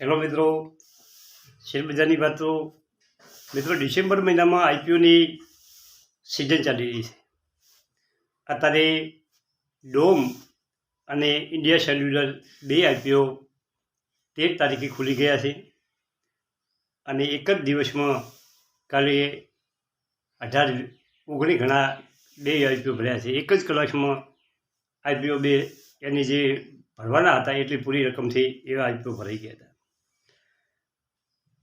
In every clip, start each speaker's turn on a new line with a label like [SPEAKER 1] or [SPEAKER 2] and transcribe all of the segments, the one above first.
[SPEAKER 1] Hello મિત્રો. શેરબજારની વાત તો, મિત્રો, ડિસેમ્બર મહિનામાં આઈપીઓની સિઝન ચાલી રહી છે. અત્યારે ડોમ અને ઇન્ડિયા સેલ્યુલર બે આઈપીઓ તેર તારીખે ખુલી ગયા છે અને એક જ દિવસમાં કાલે અઢાર, ઓગણી ઘણા બે આઈપીઓ ભર્યા છે. એક જ કલાકમાં આઈપીઓ બે એની જે ભરવાના હતા, એટલી પૂરી રકમથી એવા આઈપીઓ ભરાઈ ગયા હતા.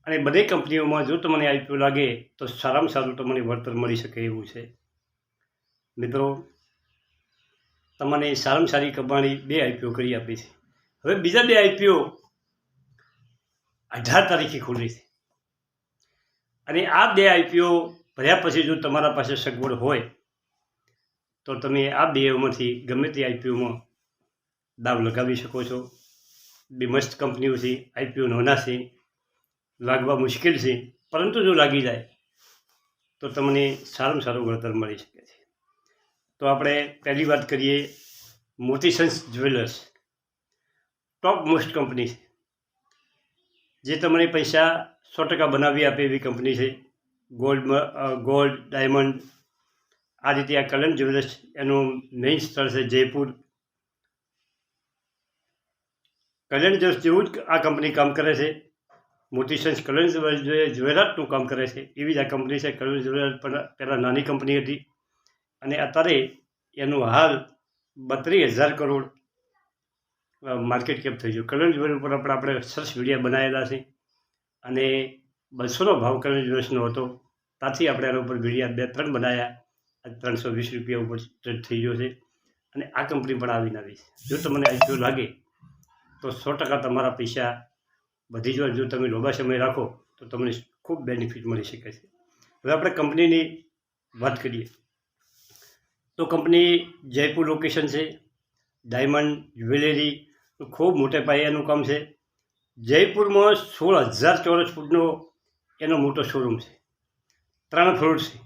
[SPEAKER 1] અને બધી કંપનીઓમાં જો તમને આઈપીઓ લાગે, તો સારામાં સારું તમને વળતર મળી શકે એવું છે. મિત્રો, તમને સારામાં સારી કમાણી બે આઈપીઓ કરી આપી છે. હવે બીજા બે આઈપીઓ અઢાર તારીખે ખુલી છે. અને આ બે આઈપીઓ ભર્યા પછી જો તમારા પાસે સગવડ હોય, તો તમે આ બેમાંથી ગમે તે આઈપીઓમાં દાવ લગાવી શકો છો. બે મસ્ત કંપનીઓ છે આઈપીઓ નાના છે લાગવા મુશ્કેલ છે, પરંતુ જો લાગી જાય, તો તમને સારામાં સારું વળતર મળી શકે છે. તો આપણે પહેલી વાત કરીએ Motisons jewellers. Top most company છે. જે તમને પૈસા સો ટકા બનાવી આપે એવી કંપની છે. ગોલ્ડ ગોલ્ડ ડાયમંડ આ રીતે આ કલન જ્વેલર્સ એનું મેઇન સ્થળ છે જયપુર. કલ્યાણ જ્વેલર્સ જેવું જ આ કંપની કામ કરે છે. મોટી જ્વેલર્સ જે જ્વેલર્સનું કામ કરે છે, એવી જ આ કંપની છે, કલ્યાણ જ્વેલર્સ પણ પહેલાં નાની કંપની હતી. અને અત્યારે એનું હાલ બત્રીસ હજાર કરોડ માર્કેટ કેપ થઈ ગયું. કલ્યાણ જ્વેલર ઉપર આપણે આપણે સરસ વિડીયા બનાવેલા છે. અને બસોનો ભાવ કલ્યાણ જ્વેલર્સનો હતો. ત્યાંથી આપણે એના ઉપર વિડીયા બે ત્રણ બનાવ્યા આજે ત્રણસો વીસ રૂપિયા ઉપર ટ્રેડ થઈ ગયો છે. અને આ કંપની પણ આવીને આવી છે. જો તમને આઈપીઓ લાગે, તો સો ટકા તમારા પૈસા બધી જ વાર જો તમે લાંબા સમય રાખો, તો તમને ખૂબ બેનિફિટ મળી શકે છે. હવે આપણે કંપનીની વાત કરીએ. તો કંપની જયપુર લોકેશન છે ડાયમંડ જ્વેલરી ખૂબ મોટે પાયાનું કામ છે. જયપુરમાં સોળ હજાર ચોરસ ફૂટનો એનો મોટો શોરૂમ છે. ત્રણ ફ્લોર છે.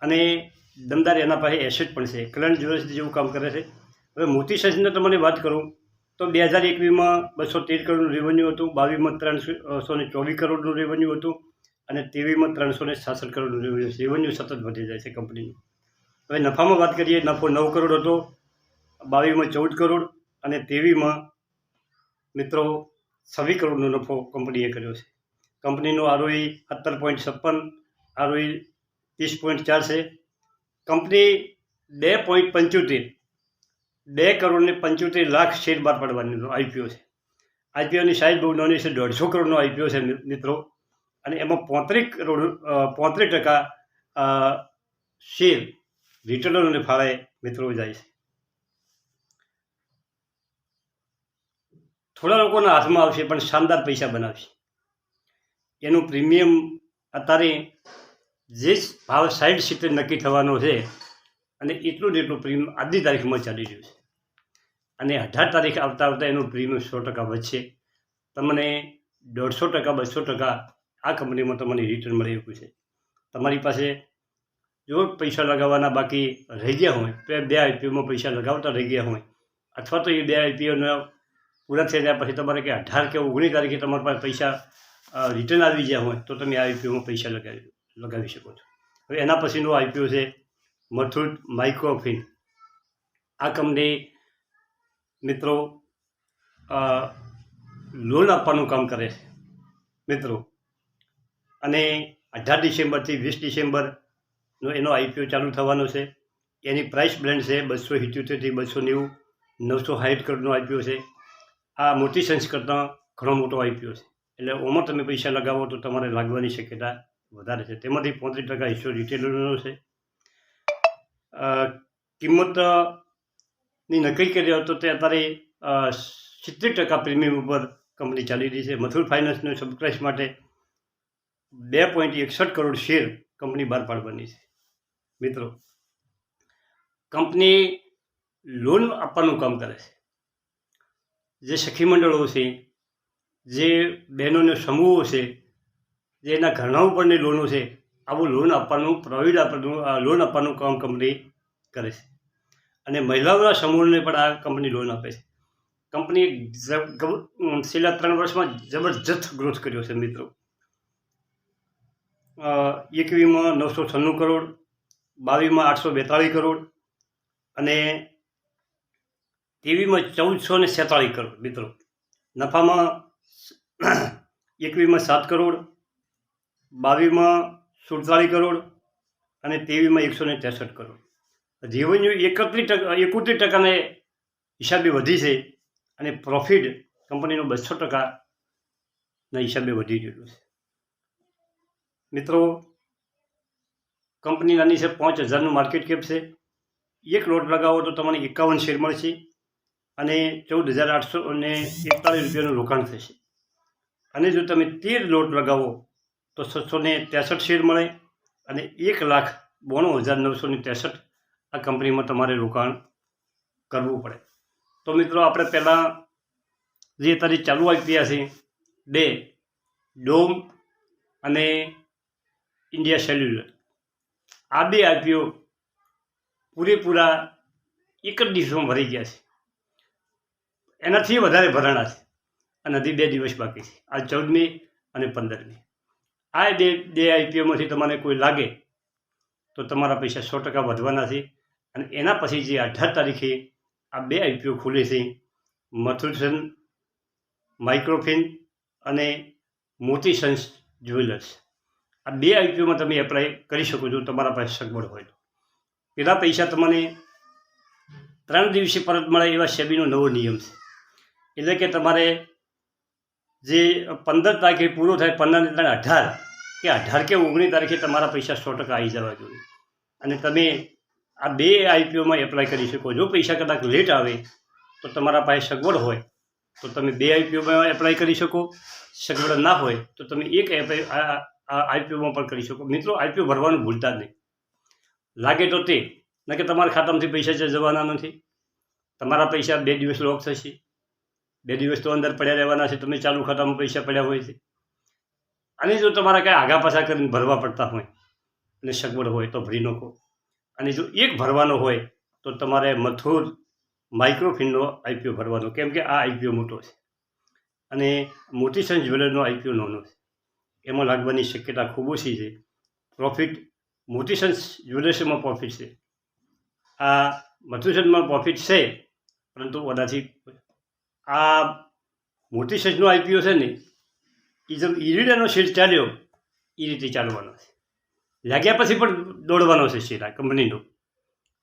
[SPEAKER 1] અને દમદાર એના પાસે એસેટ પણ છે. કરંટ જ્વેલર્સ જેવું કામ કરે છે. હવે મોતી સાઇઝની તમને વાત કરું. તો બે હજાર એકવીસમાં બસો તેર કરોડનું રેવન્યુ હતું, બાવીસમાં ત્રણસો ને ચોવીસ કરોડનું રેવન્યુ હતું અને ત્રેવીસમાં ત્રણસો ને છાસઠ કરોડનું રેવન્યુ રેવન્યુ સતત વધી જાય છે કંપનીનું હવે નફામાં વાત કરીએ, નફો નવ કરોડ હતો, બાવીસમાં ચૌદ કરોડ અને તેવીસમાં મિત્રો છવ્વીસ કરોડનો નફો કંપનીએ કર્યો છે. કંપનીનો આરઓઈ સત્તર પોઈન્ટ છપ્પન આરઓઈ ત્રીસ પોઈન્ટ ચાર છે. કંપની બે પોઈન્ટ પંચોતેર બે કરોડ ને પંચોતેર લાખ શેર બહાર પાડવાનો આઈપીઓ છે. આઈપીઓની સાઇઝ બહુ નાની છે, દોઢસો કરોડનો આઈપીઓ છે મિત્રો. અને એમાં પોત્રીસ કરોડ પોત્રીસ ટકા શેર રિટેલરોને ફાળે મિત્રો જાય છે. થોડા લોકોના હાથમાં આવશે, પણ શાનદાર પૈસા બનાવશે. એનું પ્રીમિયમ અત્યારે જે ભાવ સાઈડ સીટે નક્કી થવાનો છે અને એટલું ને એટલું પ્રીમિયમ આજની તારીખમાં ચાલી રહ્યું છે. અને અઢાર તારીખ આવતા આવતા એનું પ્રીમિયમ સો ટકા વધશે. તમને દોઢસો ટકા, બસો ટકા આ કંપનીમાં તમને રિટર્ન મળી રહ્યું છે. તમારી પાસે જો પૈસા લગાવવાના બાકી રહી ગયા હોય તો બે આઈપીઓમાં પૈસા લગાવતા રહી ગયા હોય, અથવા તો એ બે આઈપીઓના પૂરા થઈ ગયા પછી તમારે કે અઢાર કે ઓગણીસ તારીખે તમારી પાસે પૈસા રિટર્ન આવી ગયા હોય, તો તમે આ આઈપીઓમાં પૈસા લગાવી લગાવી શકો છો. હવે એના પછીનું આઈપીઓ છે મથુટ માઇક્રોફિન. આ કંપની મિત્રો લોન આપવાનું કામ કરે છે. મિત્રો, અને અઢાર ડિસેમ્બરથી વીસ ડિસેમ્બરનો એનો આઈપીઓ ચાલુ થવાનો છે. એની પ્રાઇસ બ્લેન્ડ છે બસો ઇઠ્યોતેરથી બસો નેવું, નવસો સાઠ કરોડનો આઈપીઓ છે. આ મોટી સન્સ કરતાં ઘણો મોટો આઈપીઓ છે. એટલે ઓમાં તમે પૈસા લગાવો તો તમારે લાગવાની શક્યતા વધારે છે. તેમાંથી પોત્રીસ ટકા હિસ્સો રિટેલરનો છે. અ, કિંમત અ, ની નક્કી કર્યો હતો તે અત્યારે સિત્તેર ટકા પ્રીમિયમ ઉપર કંપની ચાલી રહી છે મથુર ફાઇનાન્સનો સબસ્ક્રાઇબ માટે બે પોઈન્ટ એકસઠ કરોડ શેર કંપની બહાર પાડવાની છે. મિત્રો કંપની લોન આપવાનું કામ કરે છે. જે સખી મંડળો છે જે બહેનોનો સમૂહો છે જે એના ઘરણા ઉપરની લોનો છે આવું લોન આપવાનું પ્રોવિડ આપવાનું લોન આપવાનું કામ કંપની કરે છે. અને મહિલાઓના સમૂહને પણ આ કંપની લોન આપે છે. કંપની છેલ્લા ત્રણ વર્ષમાં જબરજસ્ત ગ્રોથ કર્યો છે મિત્રો. એકવીમાં નવસો છન્નું કરોડ બાવીસમાં આઠસો બેતાળીસ કરોડ અને તેવીમાં ચૌદસો ને સેતાળીસ કરોડ મિત્રો. નફામાં એકવીમાં સાત કરોડ બાવીસમાં સુડતાલીસ કરોડ અને તેવીમાં એકસો ને ત્રેસઠ કરોડ. રેવન્યુ એકત્રીસ ટકા, એકોતેર ટકાને હિસાબે વધી છે અને પ્રોફિટ કંપનીનો બસો ટકાના હિસાબે વધી ગયેલું છે. મિત્રો, કંપની નાની છે, પાંચ હજારનું માર્કેટ કેપ છે. એક લોટ લગાવો તો તમને એકાવન શેર મળશે અને ચૌદ હજાર આઠસો અને એકતાળીસ રૂપિયાનું રોકાણ થશે. અને જો તમે તેર લોટ લગાવો તો છસો ને ત્રેસઠ શેર મળે અને એક લાખ બોણું હજાર નવસો ને ત્રેસઠ આ કંપનીમાં તમારે રોકાણ કરવું પડે. તો મિત્રો, આપણે પહેલાં જે તારી ચાલુ આઈપીઆ છે બે ડોમ અને ઇન્ડિયા સેલ્યુલર. આ બે આઈપીઓ પૂરેપૂરા એક જ દિવસમાં ભરાઈ ગયા છે. એનાથી વધારે ભરાણા છે. અને હજી બે દિવસ બાકી છે. આ ચૌદમી અને પંદરમી. આ બે બે આઈપીઓમાંથી તમને કોઈ લાગે, તો તમારા પૈસા સો ટકા વધવાના છે. અને એના પછી જે અઢાર તારીખે આ બે આઈપીઓ ખુલે છે મથુરસન માઇક્રોફિન અને મોતી સન્સ જ્વેલર્સ આ બે આઈપીઓમાં તમે એપ્લાય કરી શકો છો, તમારા પાસે સગવડ હોય તો. પેલા પૈસા તમને ત્રણ દિવસે પરત મળે એવા સેબીનો નવો નિયમ છે. એટલે કે તમારે જે પંદર તારીખે પૂરો થાય, પંદર ત્રણ અઢાર, કે અઢાર કે ઓગણીસ તારીખે તમારા પૈસા સો ટકા આવી જવા જોઈએ. અને તમે આ બે આઈપીઓમાં એપ્લાય કરી શકો. જો પૈસા કદાચ લેટ આવે, તો તમારા પાસે સગવડ હોય, તો તમે બે આઈપીઓમાં એપ્લાય કરી શકો. સગવડ ના હોય, તો તમે એક આઈપીઓમાં પણ કરી શકો. મિત્રો આઈપીઓ ભરવાનું ભૂલતા જ નહીં. લાગે તો તે, ન કે તમારા ખાતામાંથી પૈસા જવાના નથી. તમારા પૈસા બે દિવસ લોક થશે. બે દિવસ તો અંદર પડ્યા રહેવાના છે, તમે ચાલુ ખાતામાં પૈસા પડ્યા હોય છે. અને જો તમારા કાંઈ આગા પાછા કરીને ભરવા પડતા હોય અને સગવડ હોય તો ભરી નાખો. અને જો એક ભરવાનો હોય તો તમારે મથુર માઇક્રોફિનનો આઈપીઓ ભરવાનો, કેમ કે આ આઈપીઓ મોટો છે. અને મોટીસન જ્વેલરનો આઈપીઓ નાનો છે. એમાં લાગવાની શક્યતા ખૂબ ઓછી છે. પ્રોફિટ મોતીસન્સ જ્વેલર્સમાં પ્રોફિટ છે. આ મથુસનમાં પ્રોફિટ છે, પરંતુ કદાચી આ મોટી સાઇઝનો આઈપીઓ છે ને એ જેમ ઈરીડાનો શેર ચાલ્યો એ રીતે ચાલવાનો છે. લાગ્યા પછી પણ દોડવાનો છે શેર આ કંપનીનો.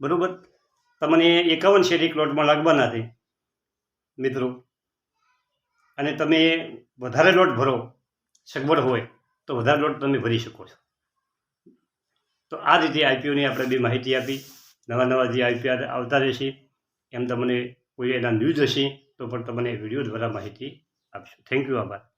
[SPEAKER 1] બરાબર? તમને એકાવન શેર એક લોટમાં લાગવાના છે, મિત્રો. અને તમે વધારે લોટ ભરો, સગવડ હોય, તો વધારે લોટ તમે ભરી શકો છો. તો આ રીતે આઈપીઓની આપણે બે માહિતી આપી. નવા નવા જે આઈપીઓ આવતા રહેશે, એમ તમને કોઈ એના ન્યૂઝ હશે તો પણ તમને વીડિયો દ્વારા માહિતી આપશું. થેન્ક યુ આભાર.